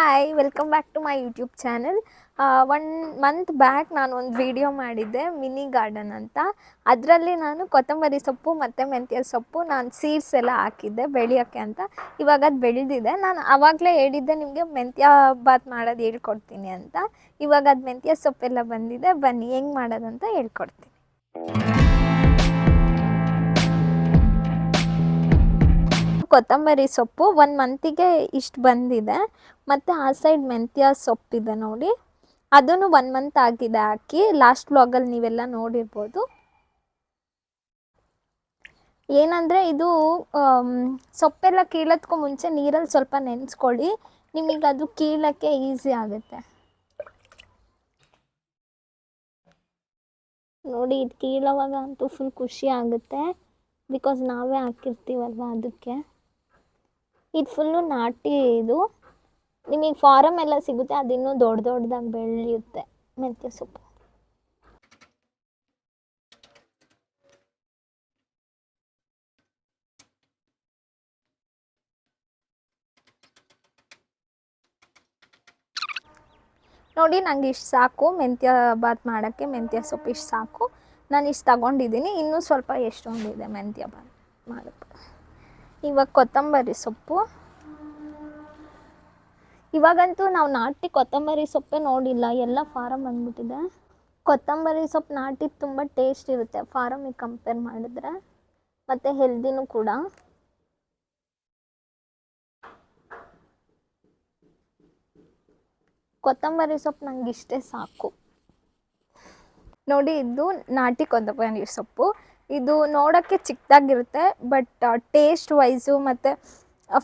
Hi welcome back to my YouTube channel one month back ನಾನು ಒಂದು video ಮಾಡಿದ್ದೆ mini garden ಅಂತ. ಅದರಲ್ಲಿ ನಾನು ಕೊತ್ತಂಬರಿ ಸೊಪ್ಪು ಮತ್ತು ಮೆಂತ್ಯ ಸೊಪ್ಪು, ನಾನು ಸೀಡ್ಸ್ ಎಲ್ಲ ಹಾಕಿದ್ದೆ ಬೆಳೆಯೋಕ್ಕೆ ಅಂತ. ಇವಾಗ ಅದು ಬೆಳೆದಿದೆ. ನಾನು ಆವಾಗಲೇ ಹೇಳಿದ್ದೆ ನಿಮಗೆ ಮೆಂತ್ಯ ಬಾತ್ ಮಾಡೋದು ಹೇಳ್ಕೊಡ್ತೀನಿ ಅಂತ. ಇವಾಗ ಅದು ಮೆಂತ್ಯ ಸೊಪ್ಪೆಲ್ಲ ಬಂದಿದೆ, ಬನ್ನಿ ಹೆಂಗೆ ಮಾಡೋದಂತ ಹೇಳ್ಕೊಡ್ತೀನಿ. ಕೊತ್ತಂಬರಿ ಸೊಪ್ಪು ಒಂದು ಮಂತಿಗೆ ಇಷ್ಟು ಬಂದಿದೆ. ಮತ್ತು ಆ ಸೈಡ್ ಮೆಂತ್ಯ ಸೊಪ್ಪಿದೆ ನೋಡಿ. ಅದನ್ನು ಒನ್ ಮಂತ್ ಆಗಿದೆ ಹಾಕಿ ಲಾಸ್ಟ್ ಬ್ಲಾಗಲ್ಲಿ ನೀವೆಲ್ಲ ನೋಡಿರ್ಬೋದು. ಏನಂದರೆ ಇದು ಸೊಪ್ಪೆಲ್ಲ ಕೀಳೋದಕ್ಕೂ ಮುಂಚೆ ನೀರಲ್ಲಿ ಸ್ವಲ್ಪ ನೆನೆಸ್ಕೊಳ್ಳಿ. ನಿಮಗೆ ಅದು ಕೀಳಕ್ಕೆ ಈಸಿ ಆಗುತ್ತೆ. ನೋಡಿ, ಇದು ಕೀಳೋವಾಗ ಅಂತೂ ಫುಲ್ ಖುಷಿ ಆಗುತ್ತೆ. ಬಿಕಾಸ್ ನಾವೇ ಹಾಕಿರ್ತೀವಲ್ವ ಅದಕ್ಕೆ. ಇದು ಫುಲ್ಲು ನಾಟಿ ಇದು. ನಿಮಗೆ ಫಾರಮ್ ಎಲ್ಲ ಸಿಗುತ್ತೆ ಅದಿನ್ನೂ ದೊಡ್ಡ ದೊಡ್ಡದಾಗಿ ಬೆಳೆಯುತ್ತೆ. ಮೆಂತ್ಯ ಸೊಪ್ಪು. ನೋಡಿ, ನಂಗೆ ಇಷ್ಟು ಸಾಕು. ಮೆಂತ್ಯ ಬಾತ್ ಮಾಡೋಕ್ಕೆ ಮೆಂತ್ಯ ಸೊಪ್ಪು ಇಷ್ಟು ಸಾಕು. ನಾನು ಇಷ್ಟು ತಗೊಂಡಿದ್ದೀನಿ ಇನ್ನೂ ಸ್ವಲ್ಪ ಎಷ್ಟೊಂದಿದೆ ಮೆಂತ್ಯ ಬಾತ್ ಮಾಡೋಕ್ಕೆ. ಇವಾಗ ಕೊತ್ತಂಬರಿ ಸೊಪ್ಪು. ಇವಾಗಂತೂ ನಾವು ನಾಟಿ ಕೊತ್ತಂಬರಿ ಸೊಪ್ಪೇ ನೋಡಿಲ್ಲ, ಎಲ್ಲ ಫಾರಮ್ ಬಂದ್ಬಿಟ್ಟಿದೆ. ಕೊತ್ತಂಬರಿ ಸೊಪ್ಪು ನಾಟಿ ತುಂಬ ಟೇಸ್ಟ್ ಇರುತ್ತೆ ಫಾರಮಿಗೆ ಕಂಪೇರ್ ಮಾಡಿದ್ರೆ. ಮತ್ತು ಹೆಲ್ದಿನೂ ಕೂಡ. ಕೊತ್ತಂಬರಿ ಸೊಪ್ಪು ನಂಗೆ ಇಷ್ಟೇ ಸಾಕು. ನೋಡಿ, ಇದು ನಾಟಿ ಕೊತ್ತಂಬರಿ ಸೊಪ್ಪು. ಇದು ನೋಡೋಕ್ಕೆ ಚಿಕ್ಕದಾಗಿರುತ್ತೆ ಬಟ್ ಟೇಸ್ಟ್ ವೈಸು ಮತ್ತು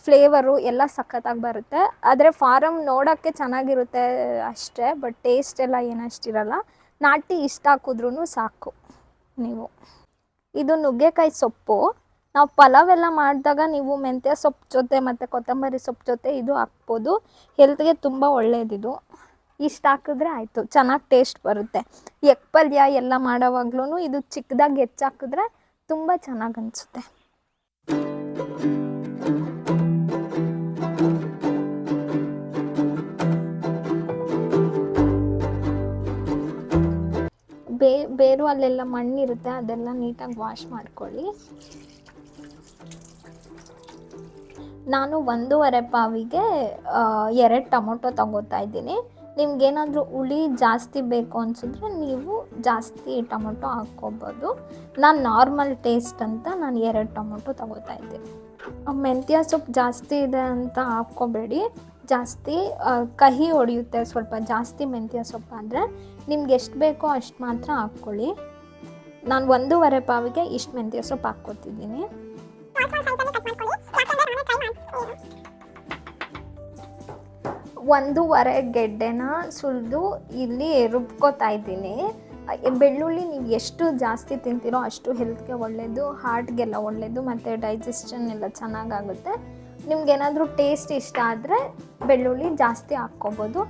ಫ್ಲೇವರು ಎಲ್ಲ ಸಖತ್ತಾಗಿ ಬರುತ್ತೆ. ಆದರೆ ಫಾರಮ್ ನೋಡೋಕ್ಕೆ ಚೆನ್ನಾಗಿರುತ್ತೆ ಅಷ್ಟೇ ಬಟ್ ಟೇಸ್ಟ್ ಎಲ್ಲ ಏನಷ್ಟಿರಲ್ಲ ನಾಟಿ ಇಷ್ಟ ಹಾಕಿದ್ರೂ ಸಾಕು ನೀವು. ಇದು ನುಗ್ಗೆಕಾಯಿ ಸೊಪ್ಪು. ನಾವು ಪಲಾವ್ ಎಲ್ಲ ಮಾಡಿದಾಗ ನೀವು ಮೆಂತ್ಯ ಸೊಪ್ಪು ಜೊತೆ ಮತ್ತು ಕೊತ್ತಂಬರಿ ಸೊಪ್ಪು ಜೊತೆ ಇದು ಹಾಕ್ಬೋದು. ಹೆಲ್ತ್ಗೆ ತುಂಬ ಒಳ್ಳೆಯದಿದು ಇಷ್ಟು ಹಾಕಿದ್ರೆ ಆಯಿತು. ಚೆನ್ನಾಗಿ ಟೇಸ್ಟ್ ಬರುತ್ತೆ. ಎಗ್ ಪಲ್ಯ ಎಲ್ಲ ಮಾಡೋವಾಗ್ಲೂ ಇದು ಚಿಕ್ಕದಾಗಿ ಹೆಚ್ಚಾಕಿದ್ರೆ ತುಂಬ ಚೆನ್ನಾಗಿ ಅನಿಸುತ್ತೆ. ಬೇ ಬೇರು ಅಲ್ಲೆಲ್ಲ ಮಣ್ಣಿರುತ್ತೆ, ಅದೆಲ್ಲ ನೀಟಾಗಿ ವಾಶ್ ಮಾಡ್ಕೊಳ್ಳಿ. ನಾನು ಒಂದೂವರೆ ಪಾವಿಗೆ ಎರಡು ಟೊಮೊಟೊ ತಗೋತಾ ಇದ್ದೀನಿ. ನಿಮ್ಗೇನಾದರೂ ಹುಳಿ ಜಾಸ್ತಿ ಬೇಕು ಅನಿಸಿದ್ರೆ ನೀವು ಜಾಸ್ತಿ ಟೊಮೊಟೊ ಹಾಕ್ಕೋಬೋದು. ನಾನು ನಾರ್ಮಲ್ ಟೇಸ್ಟ್ ಅಂತ ನಾನು ಎರಡು ಟೊಮೊಟೊ ತಗೋತಾ ಇದ್ದೀನಿ ಮೆಂತ್ಯ ಸೊಪ್ಪು ಜಾಸ್ತಿ ಇದೆ ಅಂತ ಹಾಕ್ಕೋಬೇಡಿ. ಜಾಸ್ತಿ ಕಹಿ ಹೊಡೆಯುತ್ತೆ ಸ್ವಲ್ಪ ಜಾಸ್ತಿ ಮೆಂತ್ಯ ಸೊಪ್ಪು ಅಂದರೆ ನಿಮ್ಗೆ ಎಷ್ಟು ಬೇಕೋ ಅಷ್ಟು ಮಾತ್ರ ಹಾಕ್ಕೊಳ್ಳಿ. ನಾನು ಒಂದೂವರೆ ಪಾವಿಗೆ ಇಷ್ಟು ಮೆಂತ್ಯ ಸೊಪ್ಪು ಹಾಕ್ಕೊತಿದ್ದೀನಿ. ಒಂದೂವರೆ ಗೆಡ್ಡೆನ ಸುಲಿದು ಇಲ್ಲಿ ರುಬ್ಕೋತಾ ಇದ್ದೀನಿ. ಬೆಳ್ಳುಳ್ಳಿ ನೀವು ಎಷ್ಟು ಜಾಸ್ತಿ ತಿಂತೀರೋ ಅಷ್ಟು ಹೆಲ್ತ್ಗೆ ಒಳ್ಳೆಯದು ಹಾರ್ಟ್ಗೆಲ್ಲ ಒಳ್ಳೆಯದು ಮತ್ತು ಡೈಜೆಷನ್ ಎಲ್ಲ ಚೆನ್ನಾಗಾಗುತ್ತೆ. ನಿಮ್ಗೇನಾದರೂ ಟೇಸ್ಟ್ ಇಷ್ಟ ಆದರೆ ಬೆಳ್ಳುಳ್ಳಿ ಜಾಸ್ತಿ ಹಾಕ್ಕೋಬೋದು.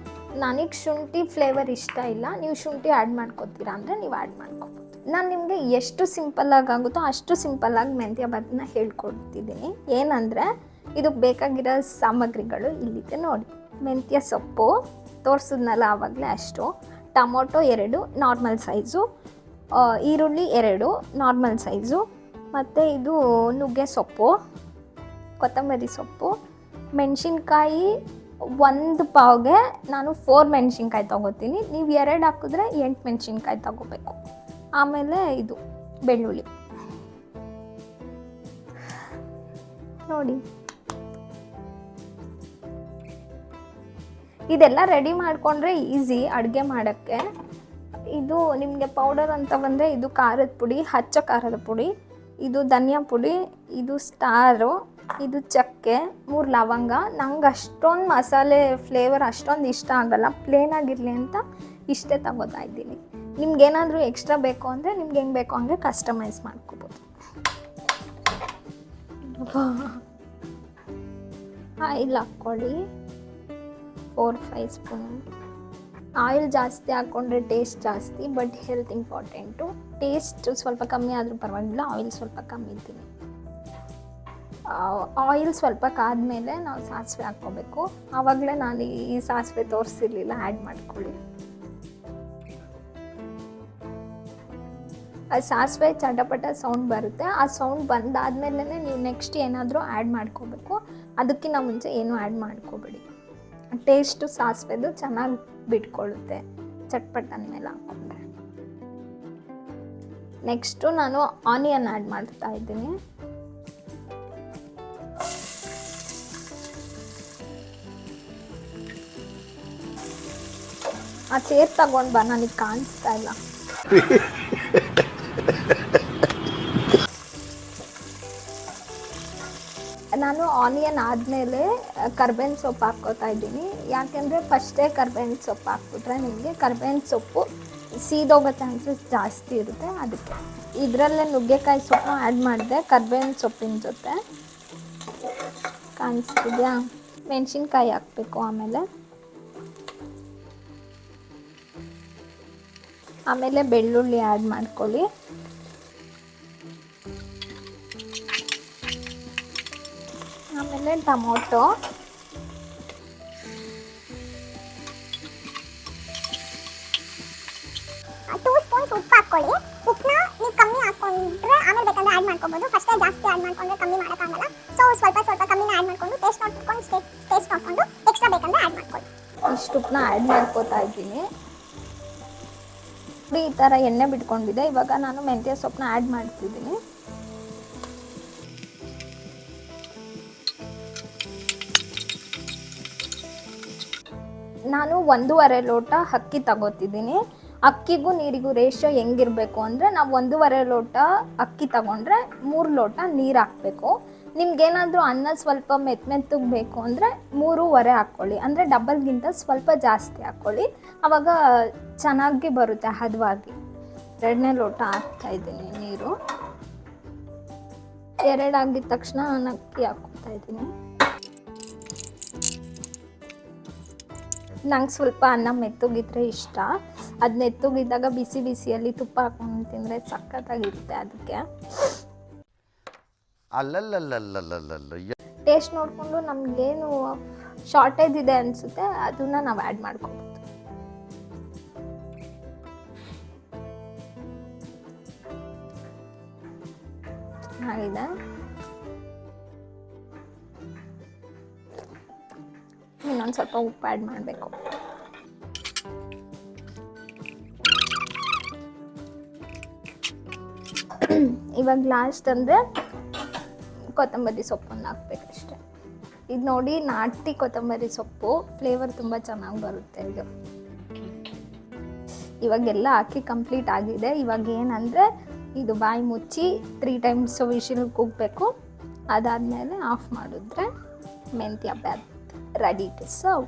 ನನಗೆ ಶುಂಠಿ ಫ್ಲೇವರ್ ಇಷ್ಟ ಇಲ್ಲ. ನೀವು ಶುಂಠಿ ಆ್ಯಡ್ ಮಾಡ್ಕೋತೀರಾ ಅಂದರೆ ನೀವು ಆ್ಯಡ್ ಮಾಡ್ಕೋಬೋದು. ನಾನು ನಿಮಗೆ ಎಷ್ಟು ಸಿಂಪಲ್ಲಾಗಿ ಆಗುತ್ತೋ ಅಷ್ಟು ಸಿಂಪಲ್ಲಾಗಿ ಮೆಂತ್ಯ ಭಾತನ್ನ ಹೇಳ್ಕೊಡ್ತಿದ್ದೀನಿ. ಏನಂದರೆ ಇದಕ್ಕೆ ಬೇಕಾಗಿರೋ ಸಾಮಗ್ರಿಗಳು ಇಲ್ಲಿದೆ ನೋಡಿ. ಮೆಂತ್ಯ ಸೊಪ್ಪು, ತೋರಿಸಿದ್ನಲ್ಲ ಆವಾಗಲೇ ಅಷ್ಟು. ಟೊಮೊಟೊ ಎರಡು, ನಾರ್ಮಲ್ ಸೈಜು. ಈರುಳ್ಳಿ ಎರಡು, ನಾರ್ಮಲ್ ಸೈಜು. ಮತ್ತು ಇದು ನುಗ್ಗೆ ಸೊಪ್ಪು, ಕೊತ್ತಂಬರಿ ಸೊಪ್ಪು. ಮೆಣಸಿನ್ಕಾಯಿ ಒಂದು ಪಾವ್ಗೆ ನಾನು ಫೋರ್ ಮೆಣಸಿನ್ಕಾಯಿ ತೊಗೋತೀನಿ. ನೀವು ಎರಡು ಹಾಕಿದ್ರೆ ಎಂಟು ಮೆಣಸಿನ್ಕಾಯಿ ತೊಗೋಬೇಕು. ಆಮೇಲೆ ಇದು ಬೆಳ್ಳುಳ್ಳಿ. ನೋಡಿ. ಇದೆಲ್ಲ ರೆಡಿ ಮಾಡಿಕೊಂಡ್ರೆ ಈಸಿ ಅಡುಗೆ ಮಾಡೋಕ್ಕೆ. ಇದು ನಿಮಗೆ ಪೌಡರ್ ಅಂತ ಬಂದರೆ ಇದು ಖಾರದ ಪುಡಿ, ಹಚ್ಚ ಖಾರದ ಪುಡಿ, ಇದು ಧನಿಯಾ ಪುಡಿ, ಇದು ಸ್ಟಾರು ಇದು ಚಕ್ಕೆ, ಮೂರು ಲವಂಗ. ನಂಗೆ ಅಷ್ಟೊಂದು ಮಸಾಲೆ ಫ್ಲೇವರ್ ಅಷ್ಟೊಂದು ಇಷ್ಟ ಆಗಲ್ಲ ಪ್ಲೇನ್ ಆಗಿರಲಿ ಅಂತ ಇಷ್ಟೇ ತಗೋತಾ ಇದ್ದೀನಿ. ನಿಮ್ಗೇನಾದರೂ ಎಕ್ಸ್ಟ್ರಾ ಬೇಕು ಅಂದರೆ ನಿಮ್ಗೆ ಹೆಂಗೆ ಬೇಕು ಅಂದರೆ ಕಸ್ಟಮೈಸ್ ಮಾಡ್ಕೋಬೋದು. ಇಲ್ಲ ಹಾಕ್ಕೊಳ್ಳಿ ಫೋರ್ ಫೈವ್ ಸ್ಪೂನ್ ಆಯಿಲ್ ಜಾಸ್ತಿ ಹಾಕ್ಕೊಂಡ್ರೆ ಟೇಸ್ಟ್ ಜಾಸ್ತಿ ಬಟ್ ಹೆಲ್ತ್ ಇಂಪಾರ್ಟೆಂಟು ಟೇಸ್ಟ್ ಸ್ವಲ್ಪ ಕಮ್ಮಿ ಆದರೂ ಪರವಾಗಿಲ್ಲ ಆಯಿಲ್ ಸ್ವಲ್ಪ ಕಮ್ಮಿ ಇದ್ದೀನಿ ಆಯಿಲ್ ಸ್ವಲ್ಪ ಕಾದ್ಮೇಲೆ ನಾವು ಸಾಸಿವೆ ಹಾಕ್ಕೋಬೇಕು. ಆವಾಗಲೇ ನಾನು ಈ ಸಾಸಿವೆ ತೋರಿಸಿರ್ಲಿಲ್ಲ ಆ್ಯಡ್ ಮಾಡ್ಕೊಳ್ಳಿ. ಆ ಸಾಸಿವೆ ಚಟಪಟ ಸೌಂಡ್ ಬರುತ್ತೆ. ಆ ಸೌಂಡ್ ಬಂದಾದ್ಮೇಲೆ ನೀವು ನೆಕ್ಸ್ಟ್ ಏನಾದರೂ ಆ್ಯಡ್ ಮಾಡ್ಕೋಬೇಕು. ಅದಕ್ಕಿಂತ ಮುಂಚೆ ಏನೂ ಆ್ಯಡ್ ಮಾಡ್ಕೋಬೇಡಿ. ಟೇಸ್ಟು ಸಾಸಿವೆದು ಚೆನ್ನಾಗಿ ಬಿಟ್ಕೊಳ್ಳುತ್ತೆ ಚಟ್ಪಟ್ ಅಂದಮೇಲೆ ಹಾಕೊಂಡ್ರೆ. ನೆಕ್ಸ್ಟು ನಾನು ಆನಿಯನ್ ಆ್ಯಡ್ ಮಾಡ್ತಾ ಇದ್ದೀನಿ. ಆ ಚೇರ್ ತಗೊಂಡು ಬಾ, ನನಗೆ ಕಾಣಿಸ್ತಾ ಇಲ್ಲ. ಆನಿಯನ್ ಆದಮೇಲೆ ಕರ್ಬೇವಿನ ಸೊಪ್ಪು ಹಾಕ್ಕೋತಾ ಇದ್ದೀನಿ. ಯಾಕೆಂದರೆ ಫಸ್ಟೇ ಕರ್ಬೇವಿನ ಸೊಪ್ಪು ಹಾಕ್ಬಿಟ್ರೆ ನಿಮಗೆ ಕರ್ಬೇವಿನ ಸೊಪ್ಪು ಸೀದೋಗೋ ಚಾನ್ಸಸ್ ಜಾಸ್ತಿ ಇರುತ್ತೆ. ಅದಕ್ಕೆ ಇದರಲ್ಲೇ ನುಗ್ಗೆಕಾಯಿ ಸೊಪ್ಪು ಆ್ಯಡ್ ಮಾಡಿದೆ, ಕರ್ಬೇವಿನ ಸೊಪ್ಪಿನ ಜೊತೆ. ಕಾಣಿಸ್ತಿದ್ಯಾ? ಮೆಣಸಿನ್ಕಾಯಿ ಹಾಕಬೇಕು ಆಮೇಲೆ. ಆಮೇಲೆ ಬೆಳ್ಳುಳ್ಳಿ ಆ್ಯಡ್ ಮಾಡ್ಕೊಳ್ಳಿ. ಆಮೇಲೆ ಟೊಮೊಟೊ. ಟೂ ಸ್ಪೂನ್ಸ್ ಉಪ್ಪು ಹಾಕ್ಕೊಳ್ಳಿ. ಉಪ್ಪನ್ನ ನೀವು ಕಮ್ಮಿ ಹಾಕೊಂಡ್ರೆ ಆಮೇಲೆ ಬೇಕಂದ್ರೆ ಆ್ಯಡ್ ಮಾಡ್ಕೊಬೋದು. ಫಸ್ಟೇ ಜಾಸ್ತಿ ಆ್ಯಡ್ ಮಾಡ್ಕೊಂಡ್ರೆ ಕಮ್ಮಿ ಮಾಡೋಕ್ಕಾಗಲ್ಲ. ಸೊ ಸ್ವಲ್ಪ ಸ್ವಲ್ಪ ಕಮ್ಮಿನ ಆ್ಯಡ್ ಮಾಡ್ಕೊಂಡು ಟೇಸ್ಟ್ ನೋಡ್ಕೊಂಡು ಟೇಸ್ಟ್ ನೋಡಿಕೊಂಡು ಎಕ್ಸ್ಟ್ರಾ ಬೇಕಂದ್ರೆ ಆ್ಯಡ್ ಮಾಡ್ಕೊಳ್ಳಿ. ಇಷ್ಟು ಉಪ್ಪನ್ನ ಆ್ಯಡ್ ಮಾಡ್ಕೋತಾ ಇದ್ದೀನಿ. ಈ ಥರ ಎಣ್ಣೆ ಬಿಟ್ಕೊಂಡಿದೆ ಇವಾಗ ನಾನು ಮೆಂತ್ಯ ಸೊಪ್ಪನ್ನ ಆ್ಯಡ್ ಮಾಡ್ತಿದ್ದೀನಿ. ನಾನು ಒಂದೂವರೆ ಲೋಟ ಅಕ್ಕಿ ತಗೋತಿದ್ದೀನಿ. ಅಕ್ಕಿಗೂ ನೀರಿಗೂ ರೇಷೋ ಹೆಂಗಿರಬೇಕು ಅಂದರೆ ನಾವು ಒಂದೂವರೆ ಲೋಟ ಅಕ್ಕಿ ತಗೊಂಡ್ರೆ ಮೂರು ಲೋಟ ನೀರು ಹಾಕಬೇಕು. ನಿಮ್ಗೇನಾದರೂ ಅನ್ನ ಸ್ವಲ್ಪ ಮೆತ್ತ ಮೆತ್ತಗೆ ಬೇಕು ಅಂದರೆ ಮೂರುವರೆ ಹಾಕ್ಕೊಳ್ಳಿ ಅಂದರೆ ಡಬಲ್ಗಿಂತ ಸ್ವಲ್ಪ ಜಾಸ್ತಿ ಹಾಕ್ಕೊಳ್ಳಿ ಆವಾಗ ಚೆನ್ನಾಗಿ ಬರುತ್ತೆ ಹದವಾಗಿ. ಎರಡನೇ ಲೋಟ ಹಾಕ್ತಾ ಇದ್ದೀನಿ ನೀರು. ಎರಡಾಗಿದ ತಕ್ಷಣ ನಾನು ಅಕ್ಕಿ ಹಾಕ್ಕೊತಾ ಇದ್ದೀನಿ. ನಂಗೆ ಸ್ವಲ್ಪ ಅನ್ನ ಮೆತ್ತುಗಿದ್ರೆ ಇಷ್ಟ. ಅದು ಮೆತ್ತಗಿದ್ದಾಗ ಬಿಸಿ ಬಿಸಿಯಲ್ಲಿ ತುಪ್ಪ ಹಾಕೊಂಡು ತಿಂದರೆ ಸಖತ್ತಾಗಿರುತ್ತೆ ಅದಕ್ಕೆ ಟೇಸ್ಟ್ ನೋಡಿಕೊಂಡು ನಮಗೇನು ಶಾರ್ಟೇಜ್ ಇದೆ ಅನಿಸುತ್ತೆ ಅದನ್ನ ನಾವು ಆ್ಯಡ್ ಮಾಡ್ಕೋಬೋದು. ಚೆನ್ನಾಗಿದೆ ಇನ್ನೊಂದು ಸ್ವಲ್ಪ ಉಪ್ಪು ಆ್ಯಡ್ ಮಾಡಬೇಕು. ಇವಾಗ ಲಾಸ್ಟ್ ಅಂದರೆ ಕೊತ್ತಂಬರಿ ಸೊಪ್ಪನ್ನು ಹಾಕ್ಬೇಕಷ್ಟೆ ಇದು ನೋಡಿ ನಾಟಿ ಕೊತ್ತಂಬರಿ ಸೊಪ್ಪು ಫ್ಲೇವರ್ ತುಂಬ ಚೆನ್ನಾಗಿ ಬರುತ್ತೆ ಇದು. ಇವಾಗೆಲ್ಲ ಹಾಕಿ ಕಂಪ್ಲೀಟ್ ಆಗಿದೆ. ಇವಾಗ ಏನಂದರೆ ಇದು ಬಾಯಿ ಮುಚ್ಚಿ ತ್ರೀ ಟೈಮ್ಸ್ ವಿಶಿಲ್ ಕುಗ್ಬೇಕು. ಅದಾದಮೇಲೆ ಆಫ್ ಮಾಡಿದ್ರೆ ಮೆಂತ್ಯ ಬ್ಯಾತ್ ready to serve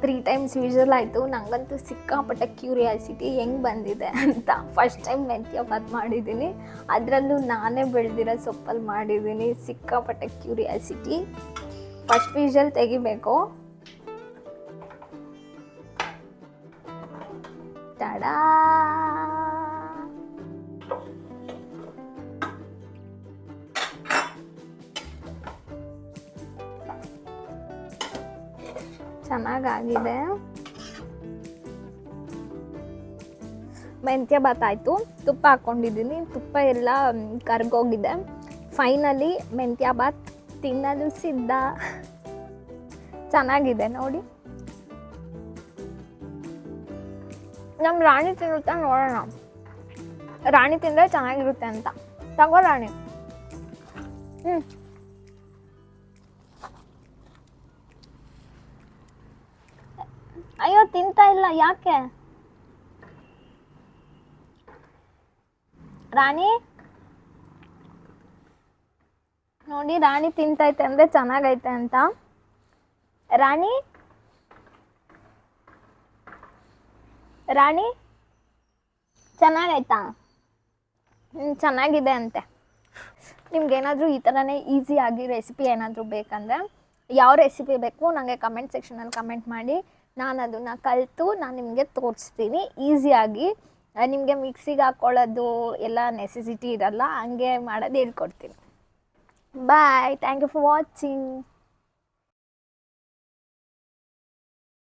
three times visual ಆಯಿತು. ನನಗಂತೂ ಸಿಕ್ಕಾಪಟ್ಟೆ ಕ್ಯೂರಿಯಾಸಿಟಿ ಹೆಂಗೆ ಬಂದಿದೆ ಅಂತ. ಫಸ್ಟ್ ಟೈಮ್ ಮೆಂತ್ಯ ಬಾತ್ ಮಾಡಿದ್ದೀನಿ. ಅದರಲ್ಲೂ ನಾನೇ ಬೆಳೆದಿರೋ ಸೊಪ್ಪಲ್ಲಿ ಮಾಡಿದ್ದೀನಿ. ಸಿಕ್ಕಾಪಟ್ಟೆ ಕ್ಯೂರಿಯಾಸಿಟಿ ಫಸ್ಟ್ ವಿಜುವಲ್ ತೆಗಿಬೇಕು. ಟಡಾ ಚೆನ್ನಾಗಾಗಿದೆ. ಮೆಂತ್ಯ ಆಯಿತು. ತುಪ್ಪ ಹಾಕ್ಕೊಂಡಿದ್ದೀನಿ ತುಪ್ಪ ಎಲ್ಲ ಕರ್ಗೋಗಿದೆ. ಫೈನಲಿ ಮೆಂತ್ಯ ಬಾತ್ ತಿನ್ನಲು ಸಿದ್ಧ. ಚೆನ್ನಾಗಿದೆ ನೋಡಿ. ನಮ್ಮ ರಾಣಿ ತಿನ್ನುತ್ತಾ ನೋಡೋಣ. ರಾಣಿ ತಿಂದರೆ ಚೆನ್ನಾಗಿರುತ್ತೆ ಅಂತ. ತಗೋ ರಾಣಿ. ಹ್ಞೂ ತಿಂತಾ ಇಲ್ಲ, ಯಾಕೆ? ರಾಣಿ? ನೋಡಿ, ರಾಣಿ ತಿಂತೈತೆ ಅಂದ್ರೆ ಚೆನ್ನಾಗೈತೆ ಅಂತ. ರಾಣಿ? ರಾಣಿ? ಚೆನ್ನಾಗೈತಾ? ಹ್ಮ್, ಚೆನ್ನಾಗಿದೆ ಅಂತೆ. ನಿಮ್ಗೇನಾದರೂ ಈ ಥರನೇ ಈಸಿಯಾಗಿ ರೆಸಿಪಿ ಏನಾದರೂ ಬೇಕಂದರೆ, ಯಾವ ರೆಸಿಪಿ ಬೇಕು ನನಗೆ ಕಮೆಂಟ್ ಸೆಕ್ಷನಲ್ಲಿ ಕಮೆಂಟ್ ಮಾಡಿ. ನಾನು ಅದನ್ನು ಕಲಿತು ನಾನು ನಿಮಗೆ ತೋರಿಸ್ತೀನಿ. ಈಸಿಯಾಗಿ ನಿಮಗೆ ಮಿಕ್ಸಿಗೆ ಹಾಕ್ಕೊಳ್ಳೋದು ಎಲ್ಲ ನೆಸೆಸಿಟಿ ಇರಲ್ಲ, ಹಂಗೆ ಮಾಡೋದು ಹೇಳ್ಕೊಡ್ತೀನಿ. Bye thank you for watching